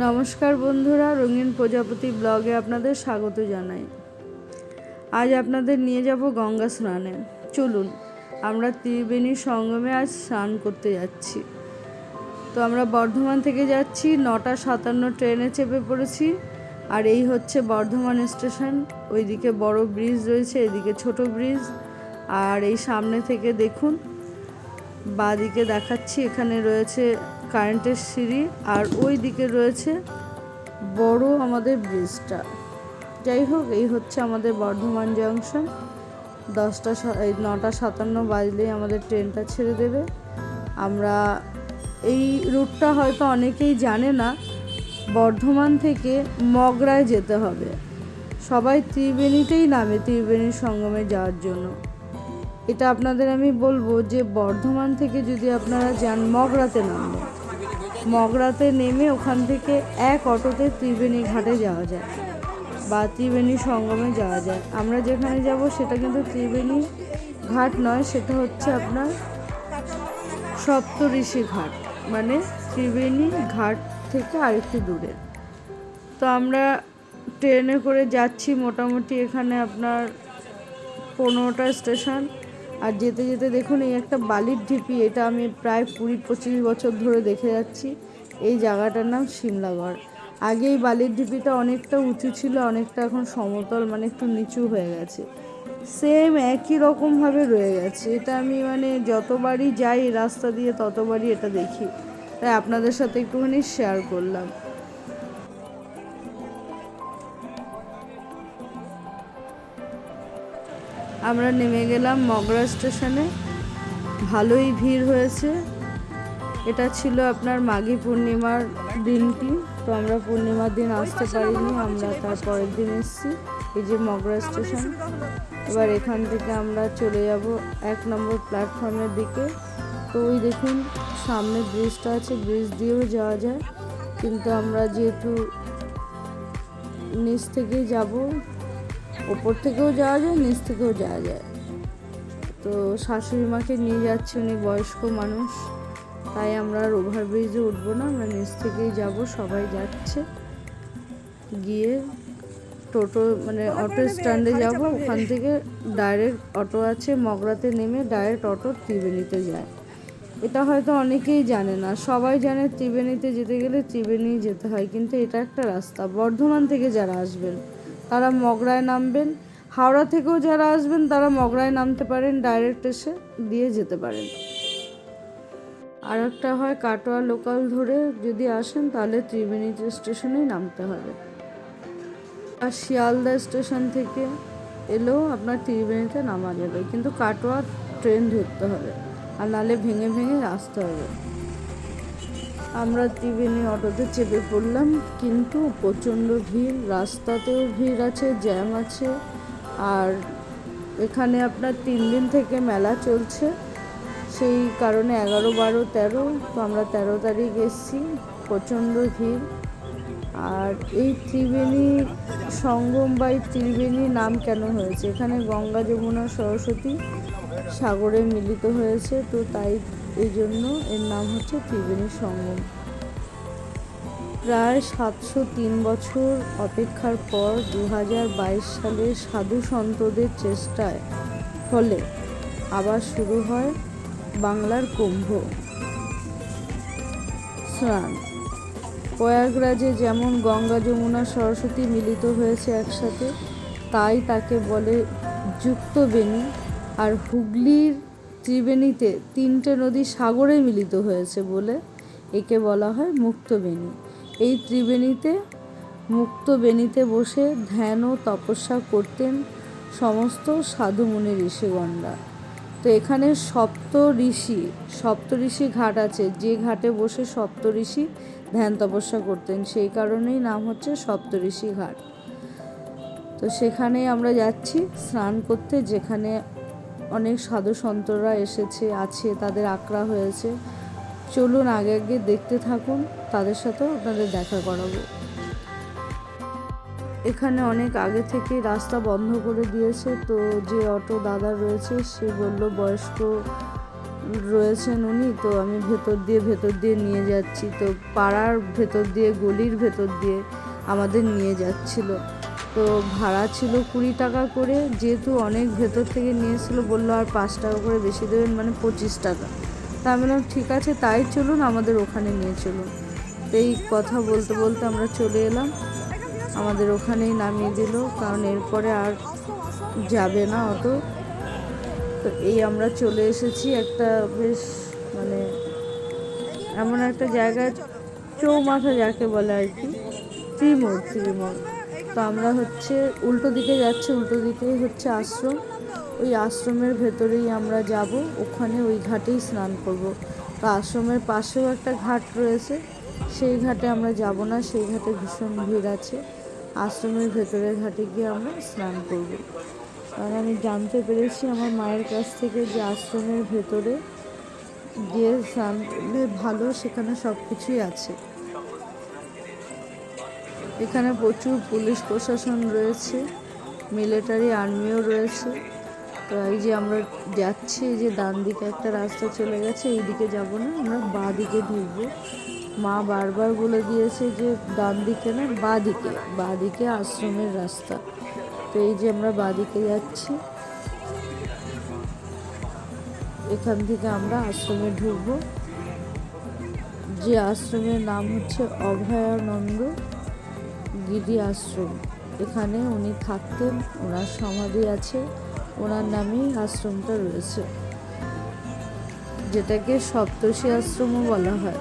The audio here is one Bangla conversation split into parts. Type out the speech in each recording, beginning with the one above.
নমস্কার বন্ধুরা, রঙিন প্রজাপতি ব্লগে আপনাদের স্বাগত জানাই। আজ আপনাদের নিয়ে যাব গঙ্গা স্নানে। চলুন, আমরা ত্রিবেণী সঙ্গমে আজ স্নান করতে যাচ্ছি। তো আমরা বর্ধমান থেকে যাচ্ছি, নটা সাতান্ন ট্রেনে চেপে পড়েছি। আর এই হচ্ছে বর্ধমান স্টেশন। ওইদিকে বড় ব্রিজ রয়েছে, এদিকে ছোট ব্রিজ। আর এই সামনে থেকে দেখুন, বাদিকে দেখাচ্ছি, এখানে রয়েছে কারেন্টের সিঁড়ি আর ওই দিকে রয়েছে বড় আমাদের ব্রিজটা। যাই হোক, এই হচ্ছে আমাদের বর্ধমান জংশন দশটা এই নটা সাতান্ন বাজলেই আমাদের ট্রেনটা ছেড়ে দেবে। আমরা এই রুটটা হয়তো অনেকেই জানে না, বর্ধমান থেকে মগরায় যেতে হবে। সবাই ত্রিবেণীতেই নামে ত্রিবেণীর সঙ্গমে যাওয়ার জন্য। এটা আপনাদের আমি বলব যে বর্ধমান থেকে যদি আপনারা যান, মগরাতে নামবেন। মগরাতে নেমে ওখান থেকে এক অটোতে ত্রিবেণী ঘাটে যাওয়া যায় বা ত্রিবেণী সঙ্গমে যাওয়া যায়। আমরা যেখানে যাব সেটা কিন্তু ত্রিবেণী ঘাট নয়, সেটা হচ্ছে আপনার সপ্তঋষি ঘাট মানে ত্রিবেণী ঘাট থেকে আরেকটু দূরে। তো আমরা ট্রেনে করে যাচ্ছি মোটামুটি এখানে আপনার পনেরোটা স্টেশন। আর যেতে যেতে দেখুন, এই একটা বালির ঢিপি, এটা আমি প্রায় কুড়ি পঁচিশ বছর ধরে দেখে যাচ্ছি। এই জায়গাটার নাম সিমলাগড় আগে এই বালির ঢিপিটা অনেকটা উঁচু ছিল, অনেকটা এখন সমতল মানে একটু নিচু হয়ে গেছে। সেম একই রকমভাবে রয়ে গেছে। এটা আমি মানে যতবারই যাই রাস্তা দিয়ে ততবারই এটা দেখি। তাই আপনাদের সাথে একটুখানি শেয়ার করলাম। আমরা নেমে গেলাম মগরা স্টেশনে। ভালোই ভিড় হয়েছে। এটা ছিল আপনার মাঘী পূর্ণিমার দিনটি। তো আমরা পূর্ণিমার দিন আসতে পারিনি, আমরা তার পরের দিন এসেছি, এই যে মগরা স্টেশন। এবার এখান থেকে আমরা চলে যাব এক নম্বর প্ল্যাটফর্মের দিকে। তো ওই দেখুন, সামনে ব্রিজটা আছে ব্রিজ দিয়েও যাওয়া যায়। কিন্তু আমরা যেহেতু নিচ থেকেই যাব ওপর থেকেও যাওয়া যায় নিচ থেকেও যাওয়া যায়। তো শাশুড়ি মাকে নিয়ে যাচ্ছে উনি বয়স্ক মানুষ তাই আমরা আর ওভারব্রিজে উঠবো না আমরা নিচ থেকেই যাব সবাই যাচ্ছে। গিয়ে টোটো মানে অটো স্ট্যান্ডে যাব ওখান থেকে ডাইরেক্ট অটো আছে মগরাতে নেমে ডাইরেক্ট অটো ত্রিবেণীতে যায়। এটা হয়তো অনেকেই জানে না সবাই জানে ত্রিবেণীতে যেতে গেলে ত্রিবেণী যেতে হয় কিন্তু এটা একটা রাস্তা। বর্ধমান থেকে যারা আসবেন তারা মগরায় নামবেন। হাওড়া থেকেও যারা আসবেন, তারা মগরায় নামতে পারেন ডাইরেক্ট এসে দিয়ে যেতে পারেন। আর একটা হয় কাটোয়া লোকাল ধরে, যদি আসেন তাহলে ত্রিবেণী স্টেশনেই নামতে হবে। আর শিয়ালদা স্টেশন থেকে এলেও আপনার ত্রিবেণীতে নামা যাবে। কিন্তু কাটোয়া ট্রেন ধরতে হবে। আর নালে ভেঙে ভেঙে আসতে হবে। আমরা ত্রিবেণী অটোতে চেপে পড়লাম, কিন্তু প্রচণ্ড ভিড়, রাস্তাতেও ভিড় আছে, জ্যাম আছে, আর এখানে আপনার তিন দিন থেকে মেলা চলছে। সেই কারণে এগারো বারো তেরো, তো আমরা তেরো তারিখ এসেছি, প্রচণ্ড ভিড়। আর এই ত্রিবেণী সঙ্গম বা এই ত্রিবেণী নাম কেন হয়েছে? এখানে গঙ্গা যমুনা সরস্বতী সাগরে মিলিত হয়েছে, তো তাই এই জন্য এর নাম হচ্ছে ত্রিবেণী সঙ্গম। প্রায় সাতশো তিন বছর অপেক্ষার পর দু হাজার বাইশ সালে সাধু সন্তদের চেষ্টায়, ফলে আবার শুরু হয় বাংলার কুম্ভ। স্নান। প্রয়াগরাজে যেমন গঙ্গা যমুনা সরস্বতী মিলিত হয়েছে একসাথে, তাই তাকে বলে যুক্তবেণী, আর হুগলির ত্রিবেণীতে তিনটে নদী সাগরে মিলিত হয়েছে বলে একে বলা হয় মুক্তবেণী। এই ত্রিবেণীতে, মুক্তবেণীতে বসে ধ্যান ও তপস্যা করতেন সমস্ত সাধুমুনি ঋষিগণরা। তো এখানে সপ্ত ঋষি সপ্ত ঋষি ঘাট আছে। যে ঘাটে বসে সপ্ত ঋষি ধ্যান তপস্যা করতেন, সেই কারণেই নাম হচ্ছে সপ্ত ঋষি ঘাট। তো সেখানেই আমরা যাচ্ছি স্নান করতে, যেখানে অনেক সাধু সন্তরা এসেছে, আছে, তাদের আঁকড়া হয়েছে। চলুন আগে আগে দেখতে থাকুন, তাদের সাথেও আপনাদের দেখা করাবো। এখানে অনেক আগে থেকেই রাস্তা বন্ধ করে দিয়েছে, তো যে অটো দাদা রয়েছে, সে বলল, বয়স্ক রয়েছেন উনি, তো আমি ভেতর দিয়ে ভেতর দিয়ে নিয়ে যাচ্ছি। তো পাড়ার ভেতর দিয়ে, গলির ভেতর দিয়ে আমাদের নিয়ে যাচ্ছিল। তো ভাড়া ছিল কুড়ি টাকা করে, যেহেতু অনেক ভেতর থেকে নিয়েছিল, বলল আর পাঁচ টাকা করে বেশি দেবেন মানে পঁচিশ টাকা। তা আমি বললাম, ঠিক আছে, তাই চলুন, আমাদের ওখানে নিয়ে চলুন। তো এই কথা বলতে বলতে আমরা চলে এলাম। আমাদের ওখানেই নামিয়ে দিল, কারণ এরপরে আর যাবে না অত। তো এই আমরা চলে এসেছি একটা বেশ মানে এমন একটা জায়গায়, চৌমাথা যাকে বলে আর কি ত্রিমোড় ত্রিমোড় তো আমরা হচ্ছে উল্টো দিকে যাচ্ছি, উল্টো দিকেই হচ্ছে আশ্রম। ওই আশ্রমের ভেতরেই আমরা যাব, ওখানে ওই ঘাটেই স্নান করব। তো আশ্রমের পাশেও একটা ঘাট রয়েছে, সেই ঘাটে আমরা যাব না, সেই ঘাটে ভীষণ ভিড় আছে। আশ্রমের ভেতরের ঘাটে গিয়ে আমরা স্নান করব। কারণ আমি জানতে পেরেছি আমার মায়ের কাছ থেকে যে আশ্রমের ভেতরে গিয়ে স্নান করলে ভালো, সেখানে সব কিছুই আছে। এখানে প্রচুর পুলিশ প্রশাসন রয়েছে, মিলিটারি আর্মিও রয়েছে। তো এই যে আমরা যাচ্ছি, এই যে ডান দিকে একটা রাস্তা চলে গেছে এই দিকে যাব না, আমরা বাঁ দিকে ঢুকবো। মা বারবার বলে দিয়েছে যে ডান দিকে না, বাঁ দিকে বাঁ দিকে আশ্রমের রাস্তা। তো এই যে আমরা বাঁ দিকে যাচ্ছি। এখান থেকে আমরা আশ্রমে ঢুকবো। যে আশ্রমের নাম হচ্ছে অভয়ানন্দ। গিরি আশ্রম। এখানে উনি থাকতেন, ওনার সমাধি আছে, ওনার নামেই আশ্রমটা রয়েছে। যেটাকে সপ্তর্ষি আশ্রমও বলা হয়।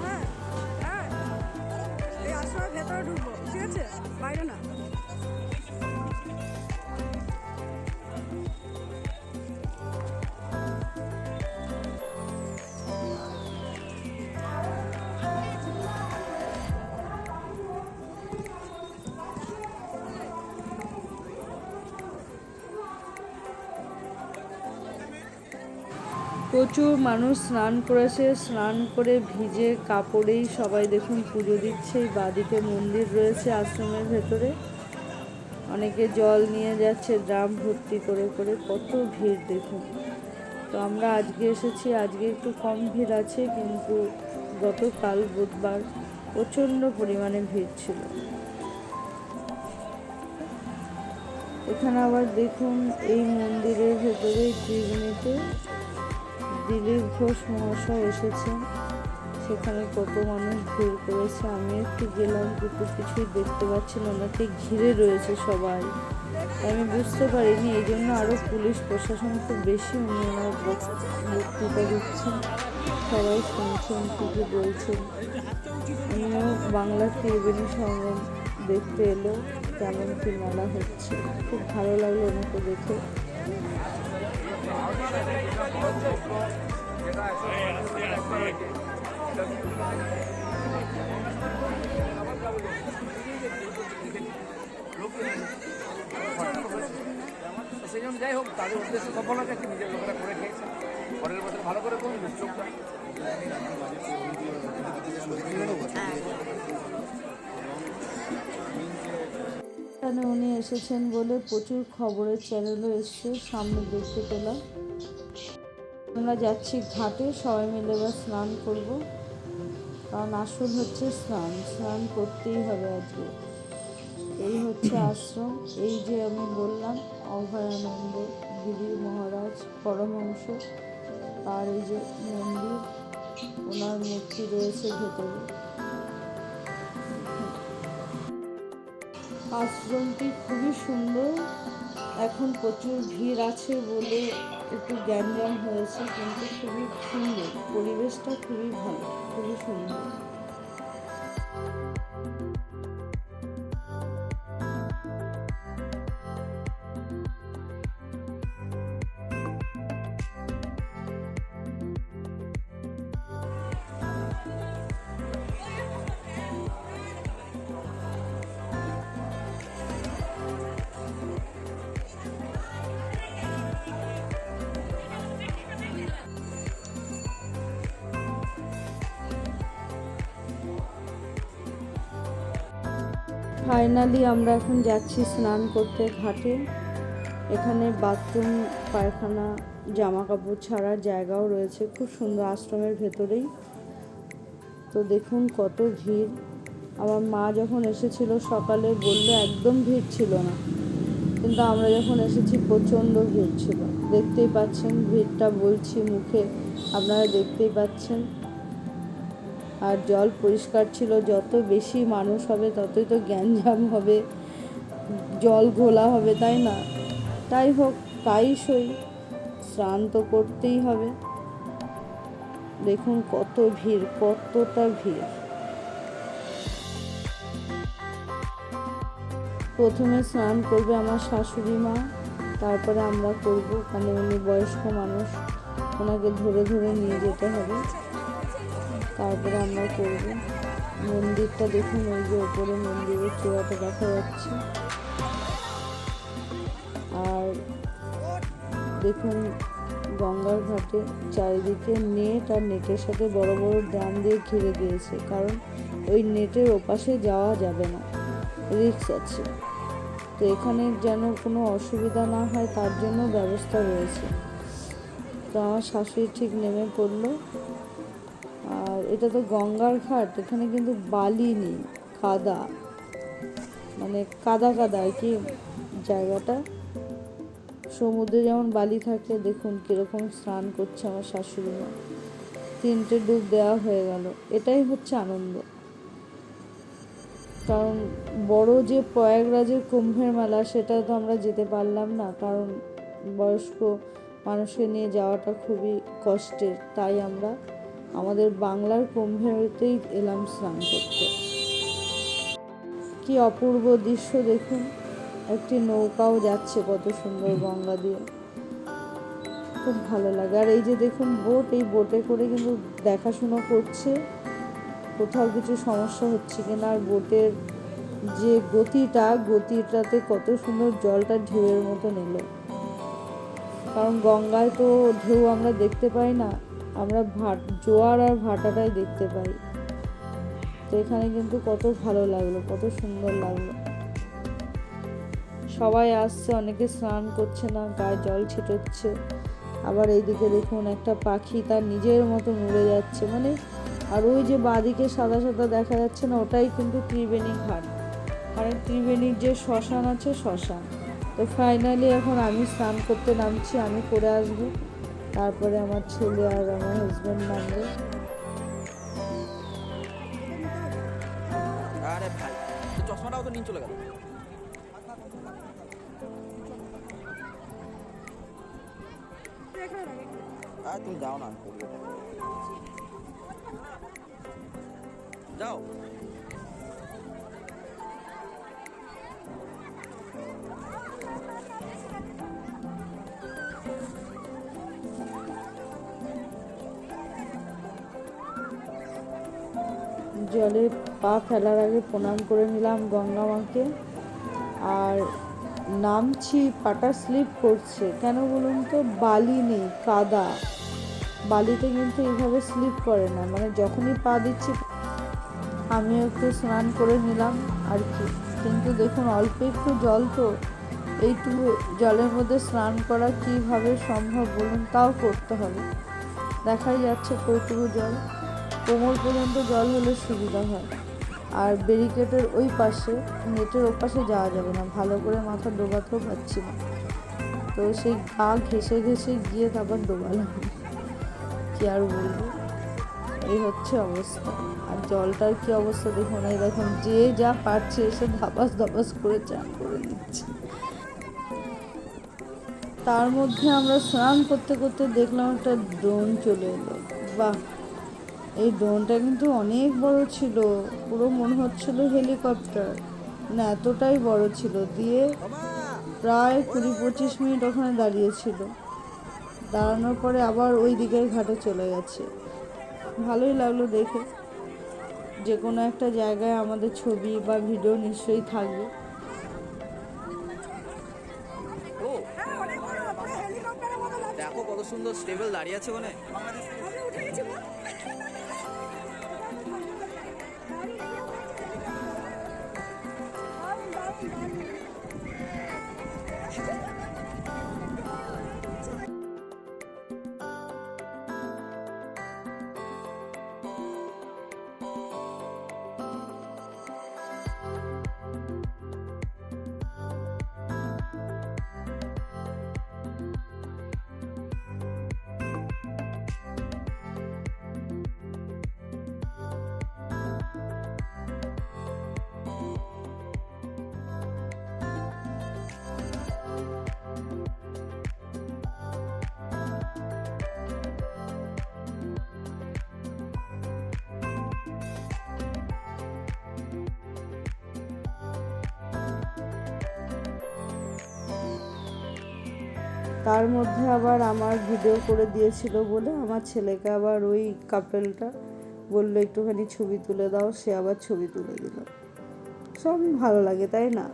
ঠিক আছে? বাইরে না। প্রচুর মানুষ স্নান করেছে, স্নান করে ভিজে কাপড়েই সবাই দেখুন পুজো দিচ্ছে বাদিকে মন্দির রয়েছে আশ্রমের ভেতরে। অনেকে জল নিয়ে যাচ্ছে, ড্রাম ভর্তি করে করে, কত ভিড় দেখুন। তো আমরা আজকে এসেছি, আজকে একটু কম ভিড় আছে, কিন্তু গতকাল বুধবার প্রচণ্ড পরিমাণে ভিড় ছিল। এখানে আবার দেখুন এই মন্দিরের ভেতরে ত্রিবেণীতে দিলীপ ঘোষ মহাশয় এসেছেন। সেখানে কত মানুষ ভিড় করেছে। আমি একটু গেলাম, কিন্তু কিছুই দেখতে পাচ্ছি না। ওনাকে ঘিরে রয়েছে সবাই। আমি বুঝতে পারিনি, এই জন্য আরও পুলিশ, প্রশাসন খুব বেশি উনি ওনার বক- বক্তৃতা দিচ্ছেন সবাই শুনছেন কী কী বলছেন। উনিও বাংলা ত্রিবেণী সঙ্গম দেখতে এলো, কেমন কি মেলা হচ্ছে। খুব ভালো লাগল ওনাকে দেখে। সেই জন্য যাই হোক, তাদের উদ্দেশ্য সফল হয়েছে কি নিজের লোকেরা করে খেয়েছে। পরের বছর ভালো করে করুন চোখটা এখানে উনি এসেছেন বলে প্রচুর খবরের চ্যানেলও এসছে, সামনে দেখতে পেলাম। আমরা যাচ্ছি ঘাটে, সবাই মিলে এবার স্নান করব। কারণ আসল হচ্ছে স্নান স্নান করতেই হবে আজকে। এই হচ্ছে আশ্রম, এই যে আমি বললাম, অভয়ানন্দ গিরি মহারাজ পরমহংস তার এই যে মন্দির, ওনার মূর্তি রয়েছে ভেতরে। আশ্রমটি খুবই সুন্দর। এখন প্রচুর ভিড় আছে বলে একটু গ্যাঞ্জাম হয়েছে, কিন্তু খুবই সুন্দর। পরিবেশটা খুবই ভালো, খুবই সুন্দর। ফাইনালি আমরা এখন যাচ্ছি স্নান করতে ঘাটে। এখানে বাথরুম, পায়খানা জামা কাপড় ছাড়ার জায়গাও রয়েছে। খুব সুন্দর আশ্রমের ভেতরেই। তো দেখুন কত ভিড়। আমার মা যখন এসেছিল সকালে বলল একদম ভিড় ছিল না। কিন্তু আমরা যখন এসেছি প্রচণ্ড ভিড় ছিল। দেখতেই পাচ্ছেন, ভিড়টা বলছি মুখে, আপনারা দেখতেই পাচ্ছেন। আর জল পরিষ্কার ছিল, যত বেশি মানুষ হবে ততই তো গ্যাঞ্জাম হবে, জল ঘোলা হবে, তাই না? তাই হোক, তাই সই, স্নান তো করতেই হবে। দেখুন কত ভিড়, কতটা ভিড়। প্রথমে স্নান করবে আমার শাশুড়ি মা, তারপরে আমরা করব, কারণ উনি বয়স্ক মানুষ, ওনাকে ধরে ধরে নিয়ে যেতে হবে। তারপরে আমরা করব। মন্দিরটা দেখুন ওই যে ওপরে মন্দিরের চূড়াটা দেখা যাচ্ছে। আর দেখুন, গঙ্গার ঘাটে চারিদিকে নেট আর নেটের সাথে বড় বড় ড্রাম দিয়ে ঘিরে দিয়েছে কারণ ওই নেটের ওপাশে যাওয়া যাবে না রিক্স আছে। তো এখানে যেন কোনো অসুবিধা না হয়, তার জন্য ব্যবস্থা রয়েছে। তো আমার শাশুড়ি ঠিক নেমে পড়ল। এটা তো গঙ্গার ঘাট, এখানে কিন্তু বালি নেই কাদা মানে কাদা কাদা আর কি জায়গাটা। সমুদ্রে যেমন বালি থাকে, দেখুন কীরকম স্নান করছে আমার শাশুড়ি মা। তিনটে ডুব দেওয়া হয়ে গেল, এটাই হচ্ছে আনন্দ। কারণ বড় যে প্রয়াগরাজের কুম্ভের মেলা, সেটা তো আমরা যেতে পারলাম না। কারণ বয়স্ক মানুষকে নিয়ে যাওয়াটা খুবই কষ্টের, তাই আমরা আমাদের বাংলার কুম্ভেতেই এলাম স্নান করতে। কি অপূর্ব দৃশ্য দেখুন। একটি নৌকাও যাচ্ছে কত সুন্দর গঙ্গা দিয়ে। খুব ভালো লাগে। আর এই যে দেখুন বোট, এই বোটে করে কিন্তু দেখাশুনো করছে। কোথাও কিছু সমস্যা হচ্ছে কিনা আর বোটের যে গতিটা, গতিটাতে কত সুন্দর জলটা ঢেউয়ের মতো নিল। কারণ গঙ্গায় তো ঢেউ আমরা দেখতে পাই না। আমরা ভাট, জোয়ার আর ভাটাটাই দেখতে পাই। তো এখানে কিন্তু কত ভালো লাগল, কত সুন্দর লাগল। সবাই আসছে, অনেকে স্নান করছে না, গায়ে জল ছিটোচ্ছে। আবার এইদিকে দেখুন একটা পাখি তার নিজের মতো উড়ে যাচ্ছে। মানে আর ওই যে বাঁদিকে সাদা সাদা দেখা যাচ্ছে না, ওটাই কিন্তু ত্রিবেণী ঘাট। কারণ ত্রিবেণীর যে শ্মশান আছে, শ্মশান। তো ফাইনালি এখন আমি স্নান করতে নামছি, আমি করে আসব। তারপরে আমার ছেলে আর আমার হাজব্যান্ড নামবে আরে ভাই তো নিয়ে চলে তুমি যাও না যাও। জলে পা ফেলার আগে প্রণাম করে নিলাম গঙ্গা মাকে আর নামছি পাটা স্লিপ করছে। কেন বলুন তো? বালি নেই, কাদা। বালিতে কিন্তু এইভাবে স্লিপ করে না। মানে যখনই পা দিচ্ছি আমিও একটু স্নান করে নিলাম আর কি। কিন্তু দেখুন, অল্প একটু জল তো। এইটুকু জলের মধ্যে স্নান করা কীভাবে সম্ভব বলুন? তাও করতে হবে। দেখাই যাচ্ছে কইটুকু জল। কোমর পর্যন্ত জল হলে সুবিধা হয়। আর ব্যারিকেডের ওই পাশে, নেটের ও পাশে যাওয়া যাবে না। ভালো করে মাথা ডোবাতেও পারছি না। তো সেই গা ঘেসে ঘেসে গিয়ে তারপর ডোবালাম। কি আর বলব? এই হচ্ছে অবস্থা। আর জলটার কি অবস্থা দেখুন এই দেখুন যে যা পারছে এসে ধাপাস ধাপাস করে চান করে নিচ্ছে। তার মধ্যে আমরা স্নান করতে করতে দেখলাম একটা ড্রোন চলে এলো। বাহ! এই ড্রোনটা কিন্তু অনেক বড় ছিল। পুরো মনে হচ্ছিল হেলিকপ্টার। না, এতটাই বড় ছিল। দিয়ে প্রায় কুড়ি পঁচিশ মিনিট ওখানে দাঁড়িয়েছিল। দাঁড়ানোর পরে আবার ওই দিকের ঘাটে চলে গেছে। ভালোই লাগল দেখে। যে কোনো একটা জায়গায় আমাদের ছবি বা ভিডিও নিশ্চয়ই থাকবে। দেখো কত সুন্দর স্টেবল দাঁড়িয়ে আছে ওখানে। তার মধ্যে আবার আমার ভিডিও করে দিয়েছিল বলে আমার ছেলেকে আবার ওই কাপেলটা বলল, একটুখানি ছবি তুলে দাও। সে আবার ছবি তুলে দিল। সব ভালো লাগে, তাই না?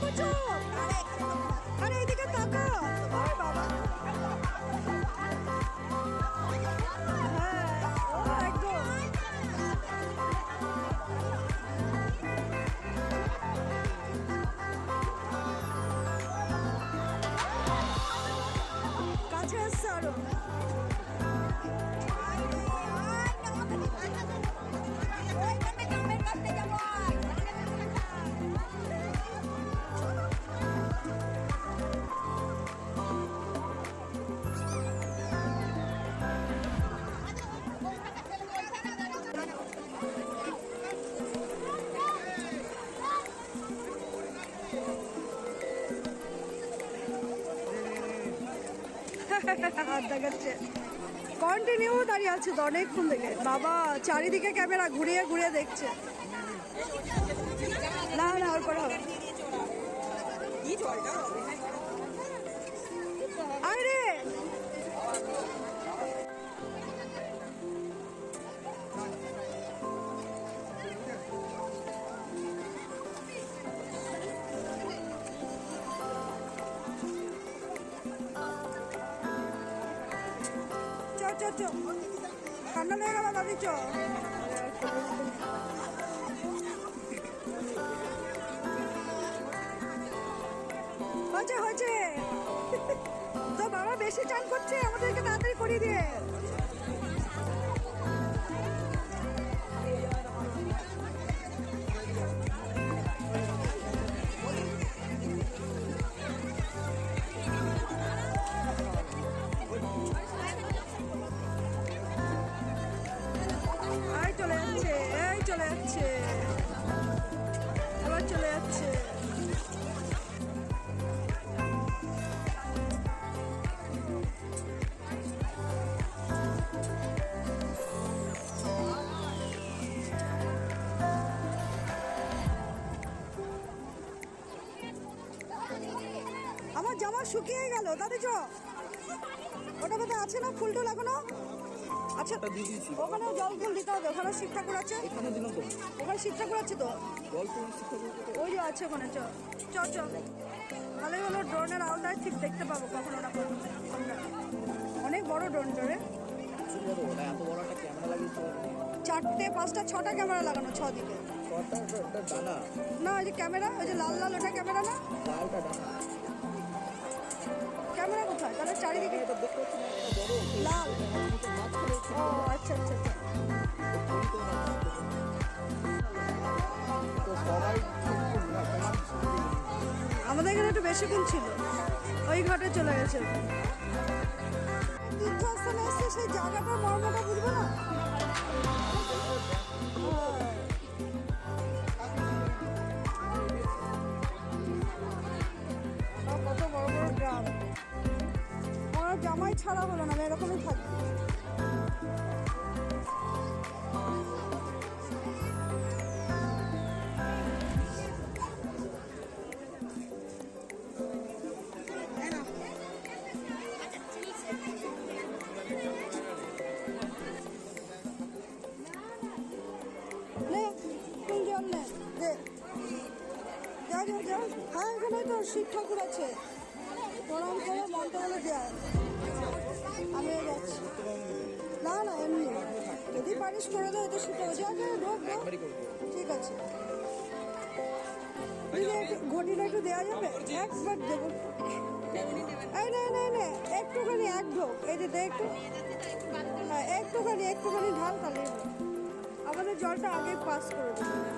একবার কন্টিনিউ দাঁড়িয়ে আছে তো অনেকক্ষণ থেকে। বাবা, চারিদিকে ক্যামেরা ঘুরিয়ে ঘুরিয়ে দেখছে। না না ওর পরে হবে লেগে গেল দাদি চ হয়েছে হয়েছে। তো বাবা বেশি চান করছে আমাদেরকে তাড়াতাড়ি করিয়ে দিয়ে। যাচ্ছে। আবার চলে যাচ্ছে। আমার জামা শুকিয়ে গেল দাদি চ। ওটা বোধহয় আছে না ফুল টুল এখনও? আচ্ছা ওখানে জল ফুল দিতে হবে ওখানে শিব ঠাকুর আছে ওখানে শিব ঠাকুর আছে তো। ওই যে আছে ওখানে চ চ চ। ভালোই হলো ড্রোনের আওতায় ঠিক দেখতে পাবো কখনো না কখনো অনেক বড় ড্রোন রে। চারটে পাঁচটা ছটা ক্যামেরা লাগানো ছ দিকে না ওই যে ক্যামেরা ওই যে লাল লাল ওটা ক্যামেরা না? ক্যামেরা কোথায়? তাহলে চারিদিকে লাল। ও আচ্ছা আচ্ছা আচ্ছা। আমাদের এখানে একটু বেশিক্ষণ ছিল। ওই ঘাটে চলে গেছে। তীর্থস্থানে এসে সেই জায়গাটার মর্মটা বুঝবে না? কত বড় বড় গ্রাম। আমার জামাই ছাড়া হলো না আমি এরকমই থাকি হ্যাঁ এখানে তো শিব ঠাকুর আছে প্রণাম করে মন্ত্র দেয় আমিও যাচ্ছি না না এমনি যদি পারিস করে দাও তো সেটা যা যা ঢোক ঢোক ঠিক আছে। একটু ঘটিটা একটু দেওয়া যাবে? একবার দেবো। এই না না না একটুখানি এক ঢোক। এই যে দে একটু। হ্যাঁ একটুখানি একটুখানি ঢাল তাহলে আমাদের জলটা আগে পাস করে দেবো।